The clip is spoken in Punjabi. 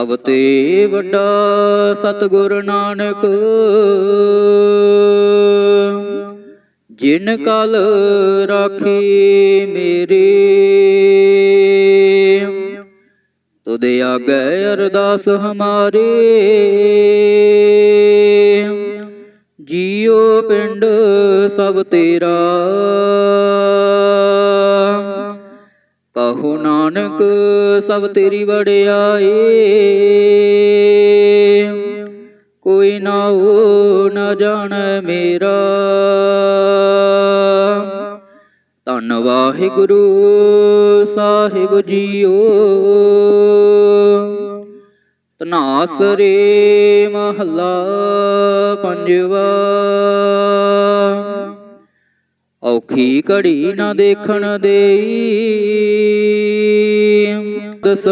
ਸਭ ਤੇ ਵੱਡਾ ਸਤਿਗੁਰ ਨਾਨਕ। ਜਿਨ ਕਲ ਰਾਖੀ ਮੇਰੀ, ਤੁਧ ਆਗੇ ਅਰਦਾਸ ਹਮਾਰੀ। ਜੀਉ ਪਿੰਡ ਸਭ ਤੇਰਾ ਕਹੋ ਨਾਨਕ ਸਭ ਤੇਰੀ ਵਡਿਆਈ ਕੋਈ ਨਾ ਨਾਉ ਨਾ ਜਾਣ ਮੇਰਾ। ਧੰਨ ਵਾਹਿਗੁਰੂ ਸਾਹਿਬ ਜੀਓ। ਤਨਾਸਰੇ ਮਹੱਲਾ ਪੰਜਵਾ। ਔਖੀ ਘੜੀ ਨਾ ਦੇਖਣ ਦੇਈ। ਦਸ